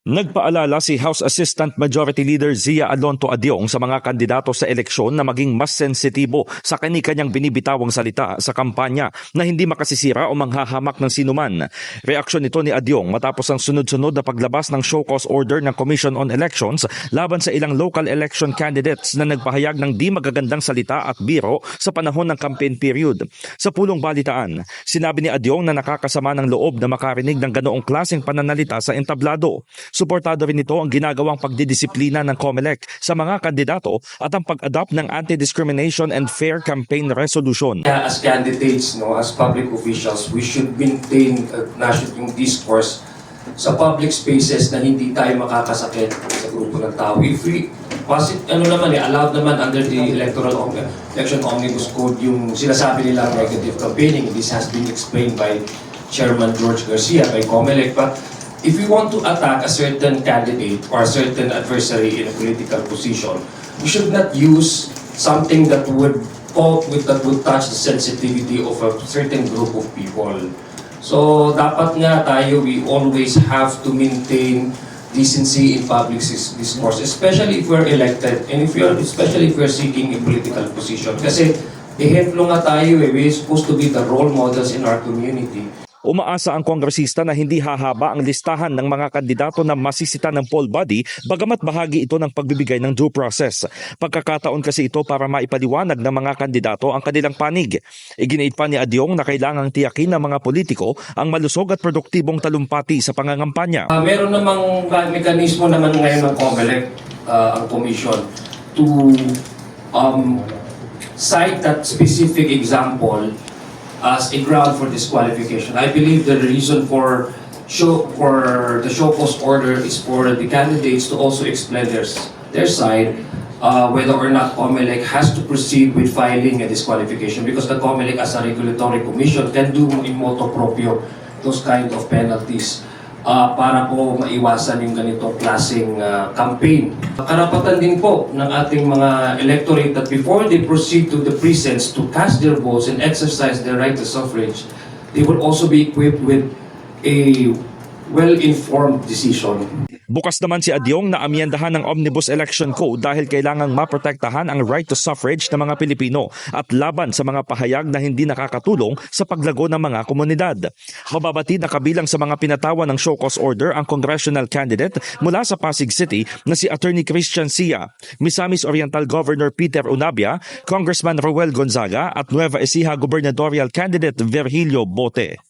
Nagpaalala si House Assistant Majority Leader Zia Alonto Adyong sa mga kandidato sa eleksyon na maging mas sensitibo sa kani-kanyang binibitawang salita sa kampanya na hindi makasisira o manghahamak ng sinuman. Reaksyon nito ni Adyong matapos ang sunod-sunod na paglabas ng show cause order ng Commission on Elections laban sa ilang local election candidates na nagpahayag ng di magagandang salita at biro sa panahon ng campaign period. Sa pulong balitaan, sinabi ni Adyong na nakakasama ng loob na makarinig ng ganoong klaseng pananalita sa entablado. Suportado rin nito ang ginagawang pagdidisiplina ng COMELEC sa mga kandidato at ang pag-adopt ng Anti-Discrimination and Fair Campaign Resolution. As candidates, no, as public officials, we should maintain uh, national discourse sa public spaces na hindi tayo makakasakit sa grupo ng tao. If we, pasit, ano naman eh, allowed naman under the electoral election omnibus code yung sinasabi nila negative campaigning. This has been explained by Chairman George Garcia, by COMELEC. But if we want to attack a certain candidate or a certain adversary in a political position, we should not use something that would fault with that would touch the sensitivity of a certain group of people. So dapat nga tayo we always have to maintain decency in public dis- discourse, especially if we're elected and if you're especially if we're seeking a political position. Kasi ehemplo nga tayo eh, we're supposed to be the role models in our community. Umaasa ang kongresista na hindi hahaba ang listahan ng mga kandidato na masisita ng poll body bagamat bahagi ito ng pagbibigay ng due process. Pagkakataon kasi ito para maipaliwanag ng mga kandidato ang kanilang panig. Iginiit pa ni Adyong na kailangang tiyakin ng mga politiko ang malusog at produktibong talumpati sa pangangampanya. Ah, meron namang mekanismo naman ngayon ng COMELEC, ah, ang commission, to um, cite that specific example as a ground for disqualification. I believe the reason for show for the show post order is for the candidates to also explain their their side uh, whether or not COMELEC has to proceed with filing a disqualification because the COMELEC as a regulatory commission can do in motu proprio those kind of penalties uh, para po maiwasan yung ganitong klaseng uh, campaign. Karapatan din po ng ating mga electorate that before they proceed to the precincts to cast their votes and exercise their right to suffrage, they will also be equipped with a well-informed decision. Bukas naman si Adyong na amyendahan ng Omnibus Election Code dahil kailangang maprotektahan ang right to suffrage ng mga Pilipino at laban sa mga pahayag na hindi nakakatulong sa paglago ng mga komunidad. Mababatid na kabilang sa mga pinatawan ng show cause order ang congressional candidate mula sa Pasig City na si Attorney Christian Sia, Misamis Oriental Governor Peter Unabia, Congressman Roel Gonzaga at Nueva Ecija gubernatorial candidate Virgilio Bote.